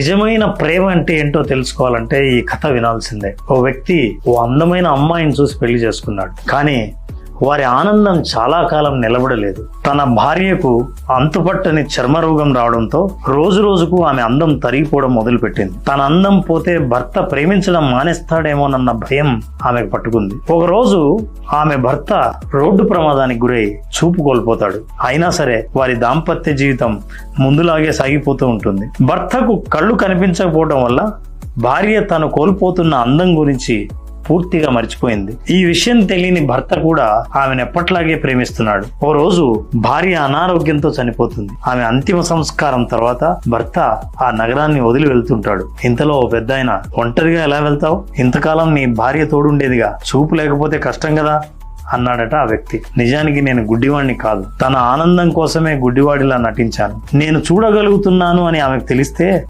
నిజమైన ప్రేమ అంటే ఏంటో తెలుసుకోవాలంటే ఈ కథ వినాల్సిందే. ఓ వ్యక్తి ఓ అందమైన అమ్మాయిని చూసి పెళ్ళి చేసుకున్నాడు. కానీ వారి ఆనందం చాలా కాలం నిలబడలేదు. తన భార్యకు అంతుపట్టని చర్మరోగం రావడంతో రోజు రోజుకు ఆమె అందం తరిగిపోవడం మొదలుపెట్టింది. తన అందం పోతే భర్త ప్రేమించడం మానేస్తాడేమోనన్న భయం ఆమెకు పట్టుకుంది. ఒకరోజు ఆమె భర్త రోడ్డు ప్రమాదానికి గురై చూపు కోల్పోతాడు. అయినా సరే వారి దాంపత్య జీవితం ముందులాగే సాగిపోతూ ఉంటుంది. భర్తకు కళ్ళు కనిపించకపోవడం వల్ల భార్య తను కోల్పోతున్న అందం గురించి పూర్తిగా మర్చిపోయింది. ఈ విషయం తెలియని భర్త కూడా ఆమెను ఎప్పట్లాగే ప్రేమిస్తున్నాడు. ఓ రోజు భార్య అనారోగ్యంతో చనిపోతుంది. ఆమె అంతిమ సంస్కారం తర్వాత భర్త ఆ నగరాన్ని వదిలి వెళ్తుంటాడు. ఇంతలో ఓ పెద్ద ఆయన ఒంటరిగా ఎలా వెళ్తావు? ఇంతకాలం నీ భార్య తోడుండేదిగా. చూపు లేకపోతే కష్టం కదా? అన్నాడట ఆ వ్యక్తి. నిజానికి నేను గుడ్డివాడిని కాదు. తన ఆనందం కోసమే గుడ్డివాడిలా నటించాను. నేను చూడగలుగుతున్నాను అని ఆమెకు తెలిస్తే